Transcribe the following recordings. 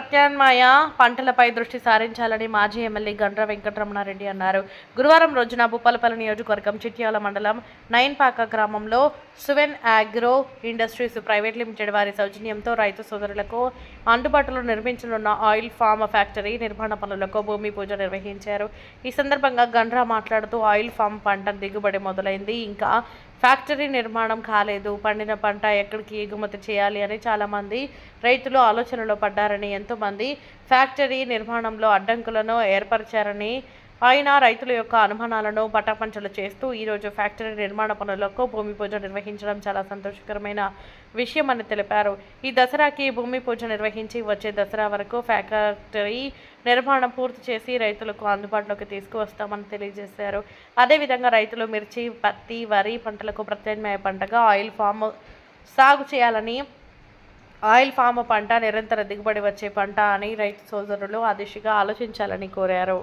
ప్రత్యామ్నాయ పంటలపై దృష్టి సారించాలని మాజీ ఎమ్మెల్యే గండ్ర వెంకటరమణారెడ్డి అన్నారు. గురువారం రోజున భూపాలపల్లి నియోజకవర్గం చిట్యాల మండలం నైన్పాక గ్రామంలో Suven agro industries private limited వారి సౌజన్యంతో రైతు సోదరులకు అందుబాటులో నిర్మించనున్న ఆయిల్ ఫామ్ ఫ్యాక్టరీ నిర్మాణ పనులకు భూమి పూజ నిర్వహించారు. ఈ సందర్భంగా గండ్రా మాట్లాడుతూ ఆయిల్ ఫామ్ పంట దిగుబడి మొదలైంది. ఇంకా ఫ్యాక్టరీ నిర్మాణం కాలేదు పండిన పంట ఎక్కడికి ఎగుమతి చేయాలి అని చాలామంది రైతులు ఆలోచనలో పడ్డారని ఎంతోమంది ఫ్యాక్టరీ నిర్మాణంలో అడ్డంకులను ఏర్పరిచారని ఆయన రైతుల యొక్క అనుమానాలను పటాపంచలు చేస్తూ ఈరోజు ఫ్యాక్టరీ నిర్మాణ పనులకు భూమి పూజ నిర్వహించడం చాలా సంతోషకరమైన విషయం అని తెలిపారు. ఈ దసరాకి భూమి పూజ నిర్వహించి వచ్చే దసరా వరకు ఫ్యాక్టరీ నిర్మాణం పూర్తి చేసి రైతులకు అందుబాటులోకి తీసుకువస్తామని తెలియజేశారు. అదేవిధంగా రైతులు మిర్చి పత్తి వరి పంటలకు ప్రత్యామ్నాయ పంటగా ఆయిల్ ఫామ్ సాగు చేయాలని ఆయిల్ ఫామ్ పంట నిరంతర దిగుబడి వచ్చే పంట అని రైతు సోదరులు ఆ దిశగా ఆలోచించాలని కోరారు.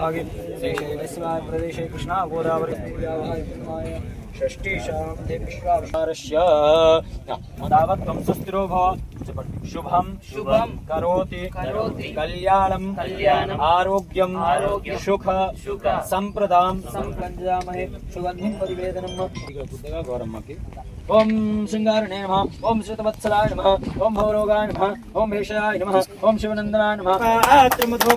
भागे प्रदेशे कृष्णा गोदावरी। षष्टिशावत्वं सुस्थिरो भव। करोति। करोति। कल्याणम कल्याणम आरोग्यम आरोग्य। सुख सुख। सम्प्रदां सम्प्रञ्जामहे सुगन्धिं परिवेदनं। गौरम्मके ओम श्रृंगारणे नमः। ओम श्रुतवत्सलाय नमः। ओम भवरोगाय नमः। ओम भेषाय नमः। ओम शिवनंदनाय नमः। पात्रमधो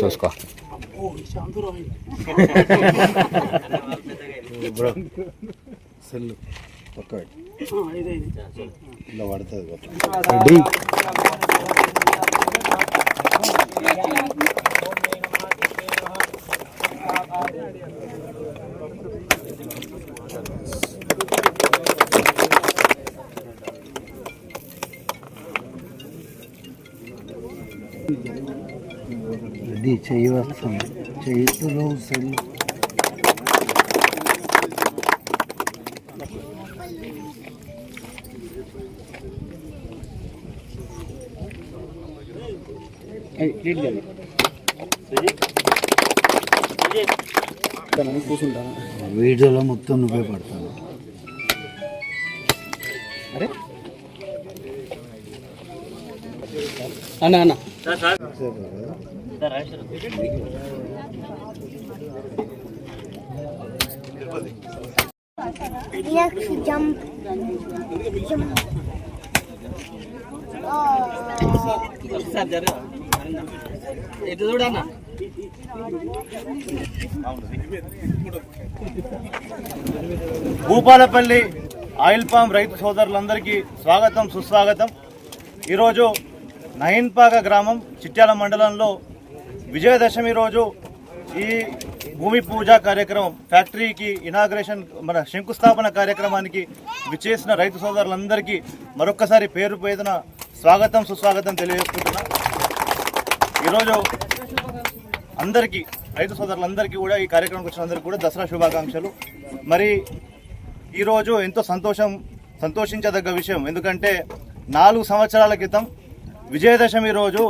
చూసుకో సెల్ పక్క ఇలా పడుతుంది రెడీ చెయ్యి వస్తుంది చేతులు సెల్ వీడియోలో మొత్తం నువ్వే పడతాను అన్న అన్న. Let's jump. Jump. ఎటు చూడన్నా భూపాలపల్లి ఆయిల్ పామ్ రైతు సోదరులందరికీ స్వాగతం సుస్వాగతం ఈరోజు నయన్పాక గ్రామం చిట్యాల మండలంలో విజయదశమి రోజు ఈ భూమి పూజ కార్యక్రమం ఫ్యాక్టరీకి ఇనాగ్రేషన్ మన శంకుస్థాపన కార్యక్రమానికి విచ్చేసిన రైతు సోదరులందరికీ మరొక్కసారి పేరు పేదన స్వాగతం సుస్వాగతం తెలియజేసుకుంటున్నా. ఈరోజు అందరికీ రైతు సోదరులందరికీ కూడా ఈ కార్యక్రమం వచ్చిన అందరికీ కూడా దసరా శుభాకాంక్షలు. మరి ఈరోజు ఎంతో సంతోషం సంతోషించదగ్గ విషయం. ఎందుకంటే నాలుగు సంవత్సరాల క్రితం విజయదశమి రోజు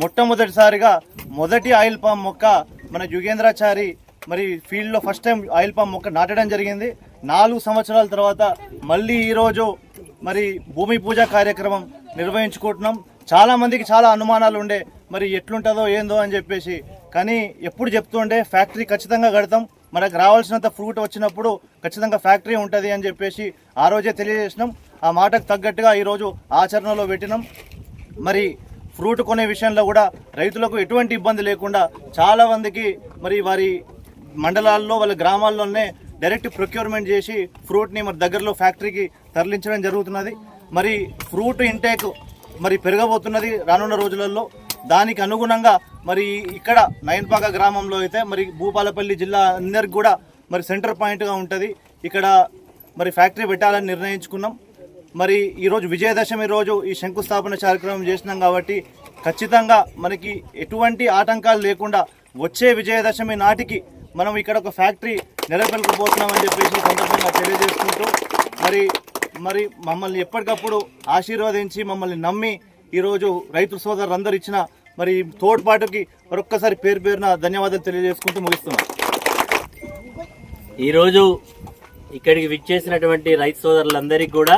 మొట్టమొదటిసారిగా మొదటి ఆయిల్ పామ్ మొక్క మన యుగేంద్రాచారి మరి ఫీల్డ్లో ఫస్ట్ టైం ఆయిల్ పామ్ మొక్క నాటడం జరిగింది. నాలుగు సంవత్సరాల తర్వాత మళ్ళీ ఈరోజు మరి భూమి పూజ కార్యక్రమం నిర్వహించుకుంటున్నాం. చాలామందికి చాలా అనుమానాలు ఉండే మరి ఎట్లుంటుందో ఏందో అని చెప్పేసి. కానీ ఎప్పుడు చెప్తుండే ఫ్యాక్టరీ ఖచ్చితంగా కడతాం. మనకు రావాల్సినంత ఫ్రూట్ వచ్చినప్పుడు ఖచ్చితంగా ఫ్యాక్టరీ ఉంటుంది అని చెప్పేసి ఆ రోజే తెలియజేసినాం. ఆ మాటకు తగ్గట్టుగా ఈరోజు ఆచరణలో పెట్టినాం. మరి ఫ్రూట్ కొనే విషయంలో కూడా రైతులకు ఎటువంటి ఇబ్బంది లేకుండా చాలా మందికి మరి వారి మండలాల్లో వాళ్ళ గ్రామాల్లోనే డైరెక్ట్ ప్రొక్యూర్మెంట్ చేసి ఫ్రూట్ని మరి దగ్గరలో ఫ్యాక్టరీకి తరలించడం జరుగుతున్నది. మరి ఫ్రూట్ ఇంటేక్ మరి పెరగబోతున్నది రానున్న రోజులలో. దానికి అనుగుణంగా మరి ఇక్కడ నయన్పాక గ్రామంలో అయితే మరి భూపాలపల్లి జిల్లా అందరికి కూడా మరి సెంటర్ పాయింట్గా ఉంటుంది. ఇక్కడ మరి ఫ్యాక్టరీ పెట్టాలని నిర్ణయించుకున్నాం. మరి ఈరోజు విజయదశమి రోజు ఈ శంకుస్థాపన కార్యక్రమం చేసినాం కాబట్టి ఖచ్చితంగా మనకి ఎటువంటి ఆటంకాలు లేకుండా వచ్చే విజయదశమి నాటికి మనం ఇక్కడ ఒక ఫ్యాక్టరీ నెలకొల్పబోతున్నామని చెప్పేసి సందర్భంగా తెలియజేసుకుంటూ మరి మరి మమ్మల్ని ఎప్పటికప్పుడు ఆశీర్వదించి మమ్మల్ని నమ్మి ఈరోజు రైతు సోదరులందరూ ఇచ్చిన మరి తోడ్పాటుకి మరొక్కసారి పేరు పేరున ధన్యవాదాలు తెలియజేసుకుంటూ ముగిస్తున్నాం. ఈరోజు ఇక్కడికి విచ్చేసినటువంటి రైతు సోదరులందరికీ కూడా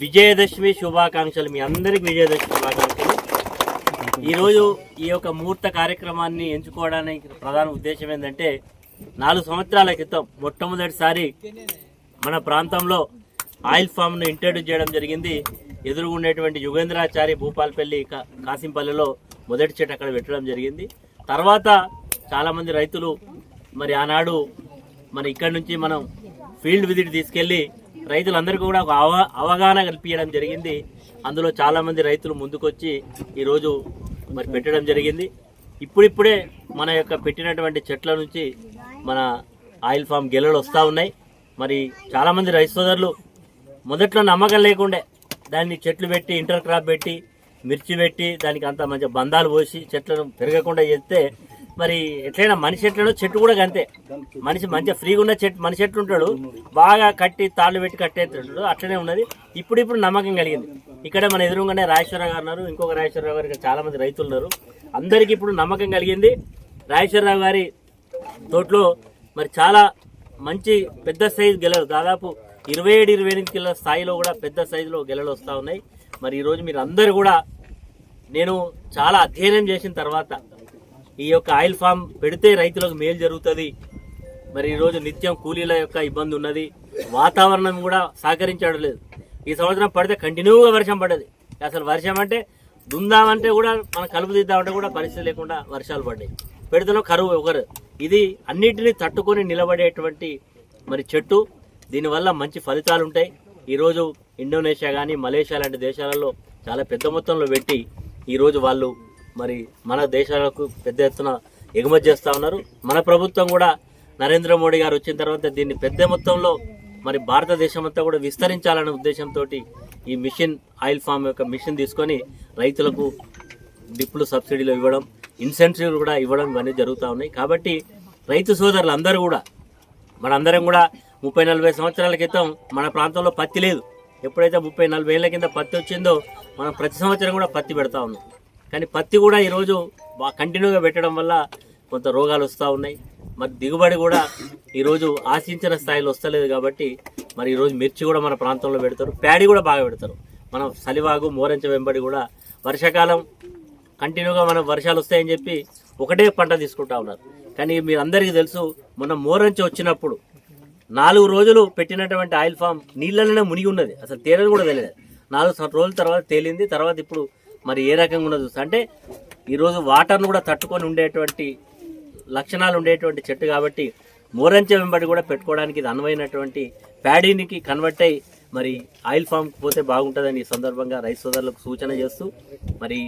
విజయదశమి శుభాకాంక్షలు మీ అందరికి విజయదశమి శుభాకాంక్షలు. ఈరోజు ఈ యొక్క ముహూర్త కార్యక్రమాన్ని ఎంచుకోవడానికి ప్రధాన ఉద్దేశం ఏంటంటే నాలుగు సంవత్సరాల క్రితం మొట్టమొదటిసారి మన ప్రాంతంలో ఆయిల్ ఫామ్ను ఇంట్రడ్యూస్ చేయడం జరిగింది. ఎదురుగుండేటువంటి యుగేంద్రాచారి భూపాల్పల్లి కా- కాసింపల్లిలో మొదటి చెట్టు అక్కడ పెట్టడం జరిగింది. తర్వాత చాలామంది రైతులు మరి ఆనాడు మరి ఇక్కడి నుంచి మనం ఫీల్డ్ విజిట్ తీసుకెళ్ళి రైతులందరికీ కూడా ఒక అవ అవగాహన కల్పించడం జరిగింది. అందులో చాలామంది రైతులు ముందుకొచ్చి ఈరోజు మరి పెట్టడం జరిగింది. ఇప్పుడిప్పుడే మన యొక్క పెట్టినటువంటి చెట్ల నుంచి మన ఆయిల్ ఫామ్ గెలలు వస్తూ ఉన్నాయి. మరి చాలామంది రైతు సోదరులు మొదట్లో నమ్మకం లేకుండే దాన్ని చెట్లు పెట్టి ఇంటర్ క్రాప్ పెట్టి మిర్చి పెట్టి దానికి అంత మంచి బంధాలు పోసి చెట్లను పెరగకుండా చేస్తే మరి ఎట్లయినా మనిషి ఎట్లనో చెట్టు కూడా అంతే మనిషి మంచిగా ఫ్రీగా ఉన్న చెట్టు మనిషి ఎట్లు ఉంటాడు? బాగా కట్టి తాళ్ళు పెట్టి కట్టేస్తాడు అట్లనే ఉన్నది. ఇప్పుడు ఇప్పుడు నమ్మకం కలిగింది. ఇక్కడ మన ఎదురుగానే రాజేశ్వరరావు గారు ఉన్నారు. ఇంకొక రాజేశ్వరరావు గారు ఇక్కడ చాలా మంది రైతులు ఉన్నారు. అందరికీ ఇప్పుడు నమ్మకం కలిగింది. రాజేశ్వరరావు గారి తోటలో మరి చాలా మంచి పెద్ద సైజు గెలలు. దాదాపు ఇరవై ఏడు ఇరవై ఎనిమిది కిలోల స్థాయిలో కూడా పెద్ద సైజులో గెలలు వస్తూ ఉన్నాయి. మరి ఈరోజు మీరు అందరు కూడా నేను చాలా అధ్యయనం చేసిన తర్వాత ఈ యొక్క ఆయిల్ ఫామ్ పెడితే రైతులకు మేలు జరుగుతుంది. మరి ఈరోజు నిత్యం కూలీల యొక్క ఇబ్బంది ఉన్నది. వాతావరణం కూడా సహకరించడం లేదు. ఈ సంవత్సరం పడితే కంటిన్యూగా వర్షం పడ్డది. అసలు వర్షం అంటే దుందామంటే కూడా మనం కలుపు తీద్దామంటే కూడా పరిస్థితి లేకుండా వర్షాలు పడ్డాయి. పెడితేనో కరువు ఒకరు. ఇది అన్నిటినీ తట్టుకొని నిలబడేటువంటి మరి చెట్టు. దీనివల్ల మంచి ఫలితాలు ఉంటాయి. ఈరోజు ఇండోనేషియా కానీ మలేషియా లాంటి దేశాలలో చాలా పెద్ద మొత్తంలో పెట్టి ఈరోజు వాళ్ళు మరి మన దేశాలకు పెద్ద ఎత్తున ఎగుమతి చేస్తూ ఉన్నారు. మన ప్రభుత్వం కూడా నరేంద్ర మోడీ గారు వచ్చిన తర్వాత దీన్ని పెద్ద మొత్తంలో మరి భారతదేశం అంతా కూడా విస్తరించాలనే ఉద్దేశంతో ఈ మిషన్ ఆయిల్ ఫామ్ యొక్క మిషన్ తీసుకొని రైతులకు డిప్లు సబ్సిడీలు ఇవ్వడం ఇన్సెంటివ్లు కూడా ఇవ్వడం ఇవన్నీ జరుగుతూ ఉన్నాయి. కాబట్టి రైతు సోదరులు అందరూ కూడా మనందరం కూడా ముప్పై నలభై సంవత్సరాల క్రితం మన ప్రాంతంలో పత్తి లేదు. ఎప్పుడైతే ముప్పై నలభై ఏళ్ళ కింద పత్తి వచ్చిందో మనం ప్రతి సంవత్సరం కూడా పత్తి పెడతా ఉన్నాం. కానీ పత్తి కూడా ఈరోజు కంటిన్యూగా పెట్టడం వల్ల కొంత రోగాలు వస్తూ ఉన్నాయి. మరి దిగుబడి కూడా ఈరోజు ఆశించిన స్థాయిలో వస్తలేదు కాబట్టి మరి ఈరోజు మిర్చి కూడా మన ప్రాంతంలో పెడతారు. ప్యాడీ కూడా బాగా పెడతారు. మనం సలివాగు మోరంచ వెంబడి కూడా వర్షాకాలం కంటిన్యూగా మనం వర్షాలు వస్తాయని చెప్పి ఒకటే పంట తీసుకుంటా ఉన్నారు. కానీ మీరు అందరికీ తెలుసు మొన్న మోరంచి వచ్చినప్పుడు నాలుగు రోజులు పెట్టినటువంటి ఆయిల్ ఫామ్ నీళ్ళలోనే మునిగి ఉన్నది. అసలు తేలని కూడా తెలియదు నాలుగు రోజుల తర్వాత తేలింది. తర్వాత ఇప్పుడు మరి ఏ రకంగా ఉన్నది అంటే ఈరోజు వాటర్ను కూడా తట్టుకొని ఉండేటువంటి లక్షణాలు ఉండేటువంటి చెట్టు కాబట్టి మోరంచె వెంబడి కూడా పెట్టుకోవడానికి ఇది అనువైనటువంటి ప్యాడీనికి కన్వర్ట్ అయ్యి మరి ఆయిల్ ఫామ్ పోతే బాగుంటుందని ఈ సందర్భంగా రైతు సోదరులకు సూచన చేస్తూ మరి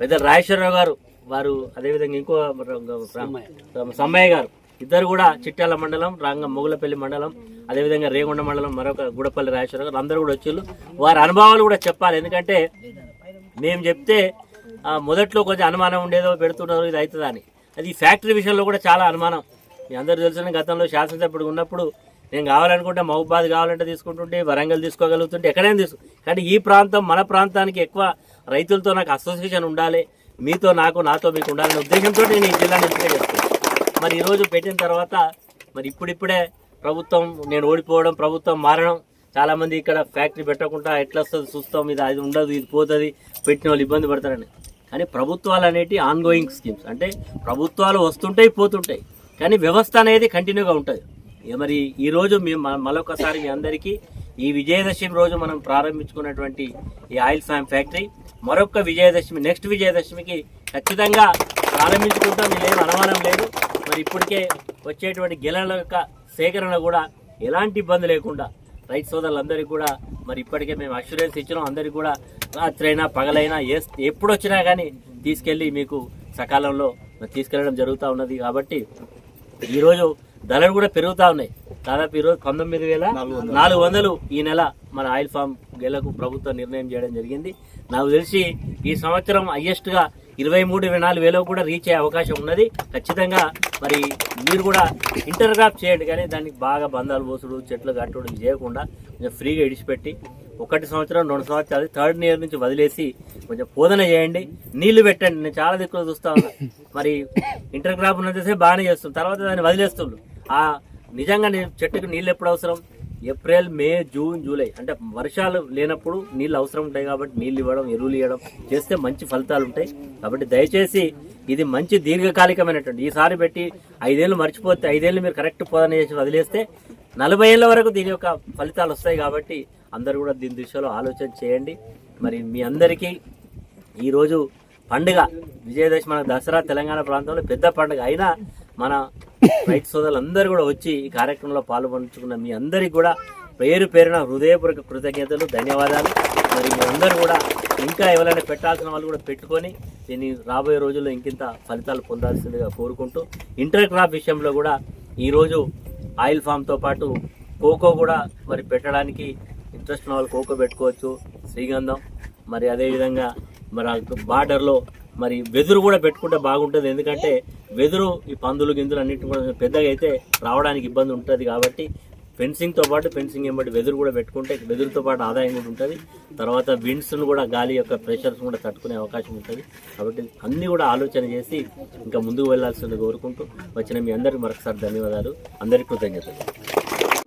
పెద్ద రాజేశ్వరరావు గారు వారు అదేవిధంగా ఇంకో సమ్మయ్య గారు ఇద్దరు కూడా చిట్టాల మండలం రంగ మొగులపల్లి మండలం అదేవిధంగా రేగొండ మండలం మరొక గుడపల్లి రాజేశ్వరరావు గారు అందరూ కూడా వచ్చిళ్ళు. వారి అనుభవాలు కూడా చెప్పాలి. ఎందుకంటే మేము చెప్తే మొదట్లో కొంచెం అనుమానం ఉండేదో పెడుతున్నారు ఇది అవుతుందా అని. అది ఫ్యాక్టరీ విషయంలో కూడా చాలా అనుమానం. మీ అందరూ తెలిసిన గతంలో శాసనసభ్యుడు ఉన్నప్పుడు నేను కావాలనుకుంటే మహబాద్ కావాలంటే తీసుకుంటుంటే వరంగల్ తీసుకోగలుగుతుంటే ఎక్కడైనా తీసుకో కానీ ఈ ప్రాంతం మన ప్రాంతానికి ఎక్కువ రైతులతో నాకు అసోసియేషన్ ఉండాలి మీతో నాకు నాతో మీకు ఉండాలనే ఉద్దేశంతో నేను ఈ జిల్లాను ఎంపిక చేస్తాను మరి ఈరోజు పెట్టిన తర్వాత మరి ఇప్పుడిప్పుడే ప్రభుత్వం నేను ఓడిపోవడం ప్రభుత్వం మారడం చాలా మంది ఇక్కడ ఫ్యాక్టరీ పెట్టకుండా ఎట్లా వస్తుంది చూస్తాం ఇది అది ఉండదు ఇది పోతుంది పెట్టిన వాళ్ళు ఇబ్బంది పడతారని. కానీ ప్రభుత్వాలు అనేటి ఆన్గోయింగ్ స్కీమ్స్ అంటే ప్రభుత్వాలు వస్తుంటాయి పోతుంటాయి. కానీ వ్యవస్థ అనేది కంటిన్యూగా ఉంటుంది. మరి ఈ రోజు మేము మరొకసారి మీ అందరికీ ఈ విజయదశమి రోజు మనం ప్రారంభించుకున్నటువంటి ఈ ఆయిల్ ఫ్యామ్ ఫ్యాక్టరీ. మరొక విజయదశమి నెక్స్ట్ విజయదశమికి ఖచ్చితంగా ప్రారంభించుకుంటాం. ఏం అనుమానం లేదు. మరి ఇప్పటికే వచ్చేటువంటి గెలల యొక్క సేకరణ కూడా ఎలాంటి ఇబ్బంది లేకుండా రైతు సోదరులందరికీ కూడా మరి ఇప్పటికే మేము అష్యూరెన్స్ ఇచ్చినాం. అందరికీ కూడా రాత్రైనా పగలైనా ఏ ఎప్పుడు వచ్చినా కానీ తీసుకెళ్ళి మీకు సకాలంలో తీసుకెళ్ళడం జరుగుతూ ఉన్నది. కాబట్టి ఈరోజు ధరలు కూడా పెరుగుతూ ఉన్నాయి. దాదాపు ఈరోజు పంతొమ్మిది వేల నాలుగు వందలు ఈ నెల మన ఆయిల్ ఫామ్ గెలకు ప్రభుత్వం నిర్ణయం చేయడం జరిగింది. నాకు తెలిసి ఈ సంవత్సరం హైయెస్ట్గా ఇరవై మూడు ఇరవై నాలుగు వేలకు కూడా రీచ్ అయ్యే అవకాశం ఉన్నది. ఖచ్చితంగా మరి మీరు కూడా ఇంటర్గ్రాఫ్ చేయండి కానీ దానికి బాగా బంధాలు పోసుడు చెట్లు కట్టడం చేయకుండా కొంచెం ఫ్రీగా ఇడిచిపెట్టి ఒకటి సంవత్సరం రెండు సంవత్సరాలు థర్డ్ ఇయర్ నుంచి వదిలేసి కొంచెం పోదన చేయండి. నీళ్ళు పెట్టండి. నేను చాలా దిక్కులు చూస్తా ఉన్నా. మరి ఇంటర్ క్రాప్ ఉన్నంతసేపు బాగానే చేస్తుంది తర్వాత దాన్ని వదిలేస్తుండ్రు ఆ నిజంగా నేను చెట్టుకు నీళ్ళు ఎప్పుడు అవసరం? April May June July. అంటే వర్షాలు లేనప్పుడు నీళ్ళు అవసరం ఉంటాయి కాబట్టి నీళ్ళు ఇవ్వడం ఎరువులు ఇవ్వడం చేస్తే మంచి ఫలితాలు ఉంటాయి. కాబట్టి దయచేసి ఇది మంచి దీర్ఘకాలికమైనటువంటి. ఈసారి పెట్టి ఐదేళ్ళు మర్చిపోతే ఐదేళ్ళు మీరు కరెక్ట్ పోదన చేసి వదిలేస్తే నలభై ఏళ్ళ వరకు దీని యొక్క ఫలితాలు వస్తాయి కాబట్టి అందరూ కూడా దీని దిశలో ఆలోచన చేయండి. మరి మీ అందరికీ ఈరోజు పండుగ. విజయదశమి మన దసరా తెలంగాణ ప్రాంతంలో పెద్ద పండుగ. అయినా మన రైతు సోదరులందరూ కూడా వచ్చి ఈ కార్యక్రమంలో పాల్పంచుకున్న మీ అందరికీ కూడా పేరు పేరున హృదయపూర్వక కృతజ్ఞతలు ధన్యవాదాలు. మరి మీ అందరూ కూడా ఇంకా ఎవరైనా పెట్టాల్సిన వాళ్ళు కూడా పెట్టుకొని దీన్ని రాబోయే రోజుల్లో ఇంకింత ఫలితాలు పొందాల్సిందిగా కోరుకుంటూ ఇంటర్ క్రాప్ విషయంలో కూడా ఈరోజు ఆయిల్ ఫామ్తో పాటు కోకో కూడా మరి పెట్టడానికి ఇంట్రెస్ట్ ఉన్న వాళ్ళు కోకో పెట్టుకోవచ్చు. శ్రీగంధం. మరి అదేవిధంగా మరి బార్డర్లో మరి వెదురు కూడా పెట్టుకుంటే బాగుంటుంది. ఎందుకంటే వెదురు ఈ పందులు గిందులు అన్నింటి కూడా పెద్దగా అయితే రావడానికి ఇబ్బంది ఉంటుంది కాబట్టి ఫెన్సింగ్తో పాటు ఫెన్సింగ్ ఏమంటే వెదురు కూడా పెట్టుకుంటే వెదురుతో పాటు ఆదాయం కూడా ఉంటుంది. తర్వాత విండ్స్ను కూడా గాలి యొక్క ప్రెషర్స్ కూడా తట్టుకునే అవకాశం ఉంటుంది. కాబట్టి అన్నీ కూడా ఆలోచన చేసి ఇంకా ముందుకు వెళ్ళాల్సింది కోరుకుంటూ వచ్చిన మీ అందరికీ మరొకసారి ధన్యవాదాలు. అందరికీ కృతజ్ఞతలు.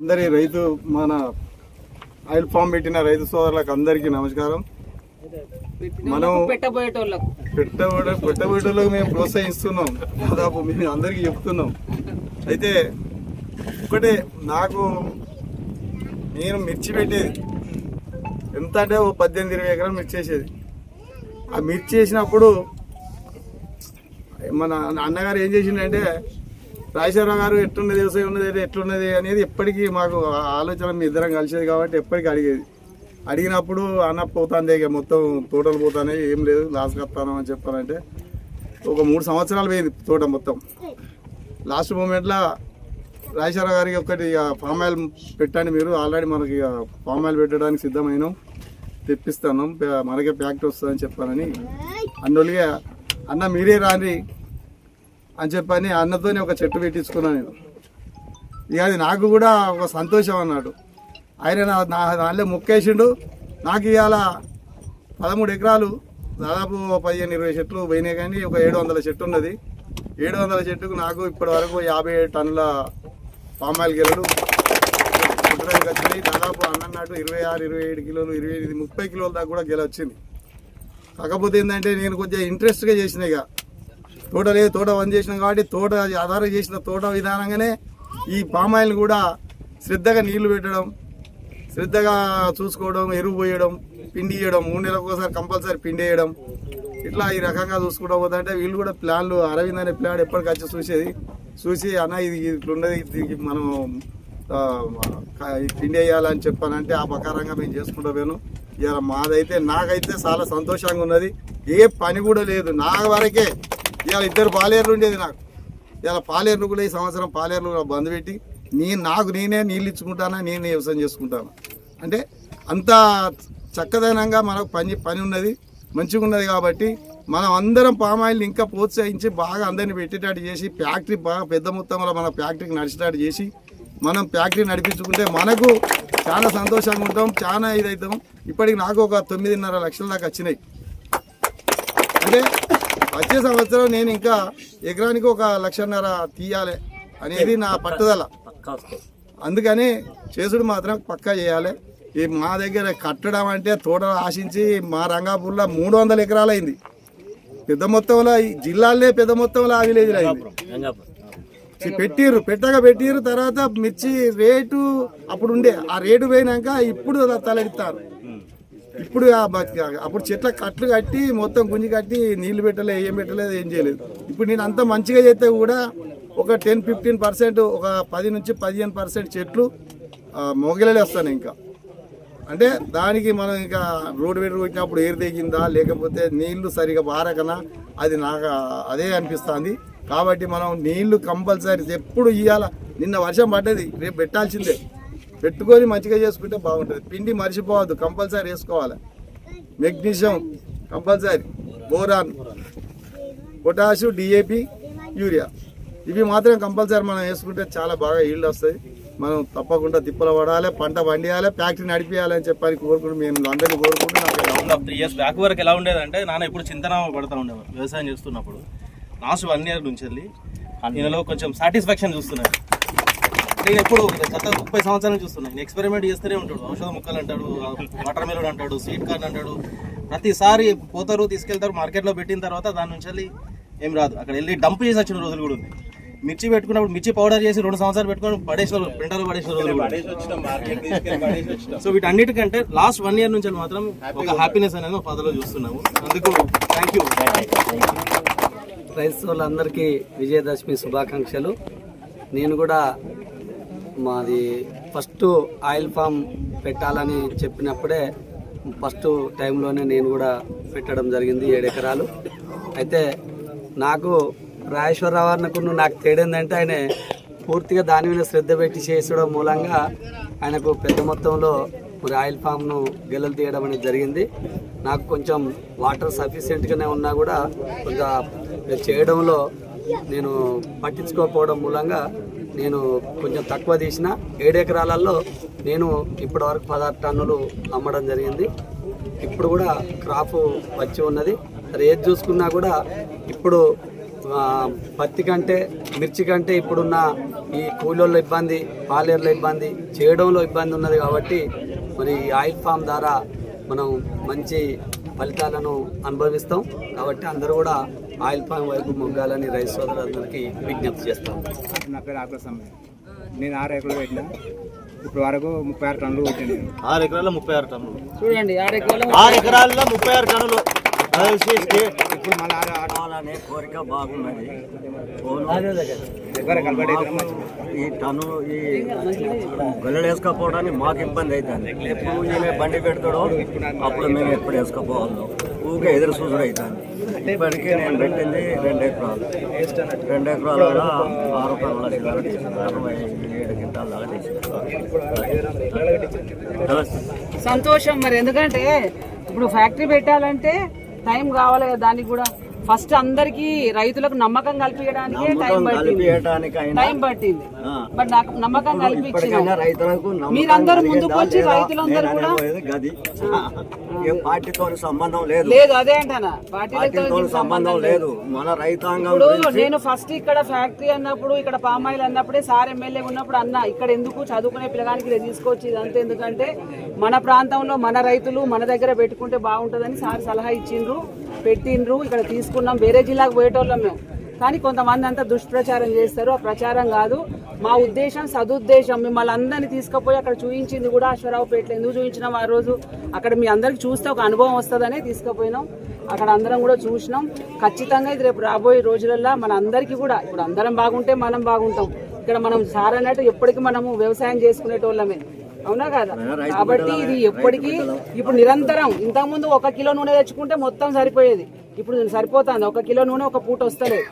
అందరి రైతు మన ఆయిల్ ఫామ్ పెట్టిన రైతు సోదరులకు అందరికీ నమస్కారం. మనం పెట్టబోయేటోళ్ళకు. పెట్టబోయే పెట్టబోయేటోళ్ళకి మేము ప్రోత్సహిస్తున్నాం. దాదాపు మేము అందరికీ చెప్తున్నాం. అయితే ఒకటే నాకు నేను మిర్చి పెట్టేది. ఎంత అంటే ఓ పద్దెనిమిది ఇరవై ఎకరాలు మిర్చి వేసేది ఆ మిర్చి వేసినప్పుడు మన అన్నగారు ఏం చేసిండంటే రాజశేఖరరావు గారు ఎట్లున్నది వ్యవసాయం ఉన్నది అయితే ఎట్లున్నది అనేది ఎప్పటికీ మాకు ఆ ఆలోచన మీ ఇద్దరం కలిసేది కాబట్టి ఎప్పటికీ అడిగేది. అడిగినప్పుడు అన్న పోతుంది ఇక మొత్తం తోటలు పోతానే ఏం లేదు లాస్ వస్తాను అని చెప్పానంటే ఒక మూడు సంవత్సరాలు పోయింది తోట మొత్తం. లాస్ట్ మూమెంట్లో రాజశేఖరరావు గారికి ఒకటి ఇక ఫామ్ ఆయిల్ పెట్టండి మీరు ఆల్రెడీ మనకి ఇక ఫామ్ ఆయిల్ పెట్టడానికి సిద్ధమైనాం తెప్పిస్తాను మనకే ప్యాకెట్ వస్తుందని చెప్పానని. అన్నోళ్ళుగా అన్న మీరే రాని అని చెప్పని అన్నతోనే ఒక చెట్టు పెట్టించుకున్నాను నేను. ఇక అది నాకు కూడా ఒక సంతోషం అన్నాడు. ఆయన నా దానిలో మొక్కేసిండు. నాకు ఇవాళ పదమూడు ఎకరాలు దాదాపు పదిహేను ఇరవై చెట్లు పోయినాయి కానీ ఒక ఏడు వందల చెట్టు ఉన్నది. ఏడు వందల చెట్టుకు నాకు ఇప్పటి వరకు యాభై ఏడు టన్నుల పామాయిల్ గెలడు. కుట్టడానికి వచ్చినాయి. దాదాపు అన్నట్టు ఇరవై ఆరు ఇరవై ఏడు కిలోలు ఇరవై ఎనిమిది ముప్పై కిలోల దాకా కూడా గెల వచ్చింది కాకపోతే ఏంటంటే నేను కొంచెం ఇంట్రెస్ట్గా చేసిన ఇక. తోట లేదు తోట బంద్ చేసినాం కాబట్టి తోట ఆధారం చేసిన తోట విధానంగానే ఈ పామాయిల్ని కూడా శ్రద్ధగా నీళ్ళు పెట్టడం శ్రద్ధగా చూసుకోవడం ఎరువు పోయడం పిండి వేయడం మూడు నెలలకు ఒకసారి కంపల్సరీ పిండి వేయడం. ఇట్లా ఈ రకంగా చూసుకుంటూ పోతుంటే వీళ్ళు కూడా ప్లాన్లు అరవింద్ అనే ప్లాన్ ఎప్పటికచ్చి చూసేది. చూసి అన్న ఇది ఇట్లున్నది దీనికి మనం పిండి వేయాలని చెప్పానంటే ఆ ప్రకారంగా మేము చేసుకుంటూ పోయాను. ఇవాళ మాదైతే నాకైతే చాలా సంతోషంగా ఉన్నది. ఏ పని కూడా లేదు. నా వరకే ఇలా ఇద్దరు పాలేర్లు ఉండేది నాకు. ఇలా పాలేర్లు కూడా ఈ సంవత్సరం పాలేర్లు కూడా బంద్ పెట్టి నేను నాకు నేనే నీళ్ళు ఇచ్చుకుంటానా నేనే వ్యవసాయం చేసుకుంటాను? అంటే అంత చక్కదనంగా మనకు పని పని ఉన్నది మంచిగా ఉన్నది కాబట్టి మనం అందరం పామాయిల్ ఇంకా ప్రోత్సహించి బాగా అందరిని పెట్టేటట్టు చేసి ఫ్యాక్టరీ బాగా పెద్ద మొత్తంలో మన ఫ్యాక్టరీకి నడిచేటట్టు చేసి మనం ఫ్యాక్టరీ నడిపించుకుంటే మనకు చాలా సంతోషంగా ఉంటాం చాలా ఇదవుతాం ఇప్పటికి నాకు ఒక తొమ్మిదిన్నర లక్షల దాకా వచ్చినాయి. అంటే వచ్చే సంవత్సరం నేను ఇంకా ఎకరానికి ఒక లక్షన్నర తీయాలి అనేది నా పట్టుదల. అందుకని చేసుడు మాత్రం పక్కా చేయాలి. ఈ మా దగ్గర కట్టడం అంటే తోటలు ఆశించి మా రంగాపూర్లో మూడు వందల ఎకరాలు అయింది పెద్ద మొత్తంలో ఈ జిల్లాలనే పెద్ద మొత్తంలో ఆ విలేజ్లో అయింది. పెట్టిర్రు పెట్టగా పెట్టిర్రు తర్వాత మిర్చి రేటు అప్పుడు ఉండే ఆ రేటు పోయినాక ఇప్పుడు తలెడతారు ఇప్పుడు అప్పుడు చెట్ల కట్లు కట్టి మొత్తం గుంజి కట్టి నీళ్ళు పెట్టలేదు ఏం పెట్టలేదు ఏం చేయలేదు. ఇప్పుడు నేను అంత మంచిగా చేస్తే కూడా ఒక టెన్ ఫిఫ్టీన్ పర్సెంట్ ఒక పది నుంచి పదిహేను పర్సెంట్ చెట్లు మొగలే వస్తాను ఇంకా. అంటే దానికి మనం ఇంకా రోడ్డు మీద వచ్చినప్పుడు ఏరు తెగిందా లేకపోతే నీళ్ళు సరిగా బారకనా అది నాకు అదే అనిపిస్తుంది. కాబట్టి మనం నీళ్ళు కంపల్సరీ ఎప్పుడు ఇవ్వాల నిన్న వర్షం పడ్డది రేపు పెట్టాల్సిందే. పెట్టుకొని మంచిగా చేసుకుంటే బాగుంటుంది. పిండి మర్చిపోవద్దు కంపల్సరీ వేసుకోవాలి. Magnesium compulsory boron potash DAP urea. ఇవి మాత్రం కంపల్సరీ మనం వేసుకుంటే చాలా బాగా ఈల్డ్ వస్తాయి. మనం తప్పకుండా తిప్పలు పడాలి పంట పండియాలి ఫ్యాక్టరీ నడిపించాలి అని చెప్పని కోరుకుంటూ మేము అందరినీ కోరుకుంటూ నాకు త్రీ ఇయర్స్ బ్యాక్ వరకు ఎలా ఉండేదంటే నాన్న ఇప్పుడు చింతన పడతా ఉండేవారు వ్యవసాయం చేస్తున్నప్పుడు. లాస్ట్ వన్ ఇయర్ నుంచి వెళ్ళి దీనిలో కొంచెం సాటిస్ఫాక్షన్ చూస్తున్నాను నేను ఎప్పుడు గత ముప్పై సంవత్సరాలు చూస్తున్నాను ఎక్స్పెరిమెంట్ చేస్తూనే ఉంటాడు. ఔషధ ముక్కలు అంటాడు వాటర్ మెలన్ అంటాడు స్వీట్ కార్న్ అంటాడు. ప్రతిసారి పోతారు తీసుకెళ్తారు మార్కెట్లో పెట్టిన తర్వాత దాని నుంచి వెళ్ళి ఏం రాదు. అక్కడ వెళ్ళి డంప్ చేసి వచ్చిన రోజులు కూడా ఉంది మిర్చి పెట్టుకున్నప్పుడు మిర్చి పౌడర్ చేసి రెండు సంవత్సరాలు పెట్టుకొని పడేసిన పడేసిన రోజులు కూడా. ఉన్నాయి. సో వీటన్నిటికంటే లాస్ట్ వన్ ఇయర్ నుంచి మాత్రం ఒక హ్యాపీనెస్ అనేది పదలో చూస్తున్నాము. అందుకు థ్యాంక్ యూ క్రైస్తవులందరికీ విజయదశమి శుభాకాంక్షలు. నేను కూడా మాది ఫస్ట్ ఆయిల్ ఫామ్ పెట్టాలని చెప్పినప్పుడే ఫస్ట్ టైంలోనే నేను కూడా పెట్టడం జరిగింది ఏడు ఎకరాలు. అయితే నాకు రాజేశ్వరరావు అన్నకు నాకు తేడేందంటే ఆయన పూర్తిగా దాని మీద శ్రద్ధ పెట్టి చేసడం మూలంగా ఆయనకు పెద్ద మొత్తంలో మరి ఆయిల్ ఫామ్ను గెలలు తీయడం అనేది జరిగింది. నాకు కొంచెం వాటర్ సఫిషియెంట్గానే ఉన్నా కూడా కొంచెం చేయడంలో నేను పట్టించుకోకపోవడం మూలంగా నేను కొంచెం తక్కువ తీసిన. ఏడు ఎకరాలలో నేను ఇప్పటివరకు పదహారు టన్నులు అమ్మడం జరిగింది. ఇప్పుడు కూడా క్రాప్ వచ్చి ఉన్నది. రేట్ ఏది చూసుకున్నా కూడా ఇప్పుడు పత్తి కంటే మిర్చి కంటే ఇప్పుడున్న ఈ కూలీల ఇబ్బంది పాలేర్ల ఇబ్బంది చేయడంలో ఇబ్బంది ఉన్నది కాబట్టి మరి ఈ ఆయిల్ ఫామ్ ద్వారా మనం మంచి ఫలితాలను అనుభవిస్తాం. కాబట్టి అందరూ కూడా ఆయిల్ ఫామ్ వైపు మొగ్గాలని రైతు సోదరులందరికీ విజ్ఞప్తి చేస్తాం. నా పేరు ఆకుల సమయం. నేను ఆరు ఎకరాలు పెట్టిన. ఇప్పుడు వరకు ముప్పై ఆరు టన్నులు పెట్టాను ఆరు ఎకరాల్లో ముప్పై ఆరు టన్నులు. చూడండి ఆరు ఎకరాలు ఆరు ఎకరాల్లో ముప్పై ఆరు టన్నులు. ఇప్పుడు అనే కోరిక బాగున్నది. ఈ టన్ను ఈ గొల్లలు వేసుకపోవడానికి మాకు ఇబ్బంది అవుతుంది ఎప్పుడు ఈమె బండి పెడతాడో అప్పుడు మేము ఎప్పుడు వేసుకపోవాలి. ఊకే ఎదురు చూసుడు అవుతుంది ఇప్పటికీ నేను పెట్టింది రెండు ఎకరాలు. రెండు ఎకరాలు కూడా ఆరు అరవై ఏడు దాకా సంతోషం మరి. ఎందుకంటే ఇప్పుడు ఫ్యాక్టరీ పెట్టాలంటే టైం కావాలి కదా దానికి కూడా ఫస్ట్ అందరికి రైతులకు నమ్మకం కల్పించడానికి టైం పట్టింది. టైం పట్టింది. బట్ నాకు నమ్మకం కల్పించిన మీరందరూ ముందుకు వచ్చి? రైతులందరూ కూడా పార్టీతో సంబంధం లేదు. లేదు అదే అంటానా? పార్టీతో సంబంధం లేదు? మన రైతాంగం ఇప్పుడు నేను ఫస్ట్ ఇక్కడ ఫ్యాక్టరీ అన్నప్పుడు ఇక్కడ పామాయిల్ అన్నప్పుడే సార్ ఎమ్మెల్యే ఉన్నప్పుడు అన్న ఇక్కడ ఎందుకు చదువుకునే పిల్లగానికి ఇది తీసుకొచ్చి ఇదంతా? ఎందుకంటే మన ప్రాంతంలో మన రైతులు మన దగ్గర పెట్టుకుంటే బాగుంటుందని సార్ సలహా ఇచ్చిండ్రు పెట్టిండ్రు ఇక్కడ తీసుకున్నాం. వేరే జిల్లాకు పోయేటోళ్ళం మేము. కానీ కొంతమంది అంతా దుష్ప్రచారం చేస్తారు. ఆ ప్రచారం కాదు. మా ఉద్దేశం సదుద్దేశం మిమ్మల్ని అందరినీ తీసుకుపోయి అక్కడ చూపించింది కూడా అశ్వరావుపేటలో ఎందుకు చూపించినాం ఆ రోజు? అక్కడ మీ అందరికి చూస్తే ఒక అనుభవం వస్తుందనే తీసుకుపోయినాం. అక్కడ అందరం కూడా చూసినాం. ఖచ్చితంగా ఇది రేపు రాబోయే రోజులలో మన అందరికీ కూడా ఇప్పుడు అందరం బాగుంటే మనం బాగుంటాం. ఇక్కడ మనం సార్ అన్నట్టు ఎప్పటికీ మనము వ్యవసాయం చేసుకునేటోళ్ళమే. అవునా కదా? కాబట్టి ఇది ఎప్పటికీ ఇప్పుడు నిరంతరం ఇంతకుముందు ఒక కిలో నూనె తెచ్చుకుంటే మొత్తం సరిపోయేది. ఇప్పుడు సరిపోతుంది ఒక కిలో నూనె ఒక పూట వస్తలేదు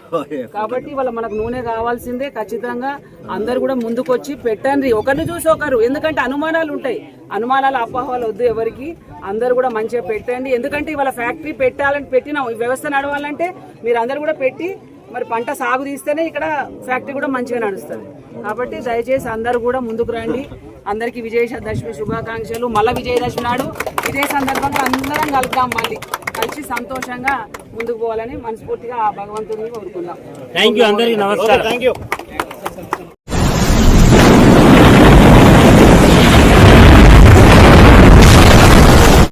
కాబట్టి వాళ్ళ మనకు నూనె కావాల్సిందే ఖచ్చితంగా. అందరు కూడా ముందుకొచ్చి పెట్టండి. ఒకరిని చూసి ఒకరు. ఎందుకంటే అనుమానాలు ఉంటాయి. అనుమానాలు అపోహలు వద్దు ఎవరికి. అందరు కూడా మంచిగా పెట్టండి. ఎందుకంటే ఇవాళ ఫ్యాక్టరీ పెట్టాలని పెట్టినాం. ఈ వ్యవస్థ నడవాలంటే మీరు అందరు కూడా పెట్టి మరి పంట సాగు తీస్తేనే ఇక్కడ ఫ్యాక్టరీ కూడా మంచిగా నడుస్తుంది. కాబట్టి దయచేసి అందరూ కూడా ముందుకు రండి. అందరికీ విజయదశమి శుభాకాంక్షలు. మళ్ళీ విజయదశమి నాడు ఇదే సందర్భంగా అందరం కలుద్దాం మళ్ళీ. కలిసి సంతోషంగా ముందుకు పోవాలని మనస్ఫూర్తిగా భగవంతుని కోరుకుందాం. థ్యాంక్ యూ అందరికీ నమస్కారం. Thank you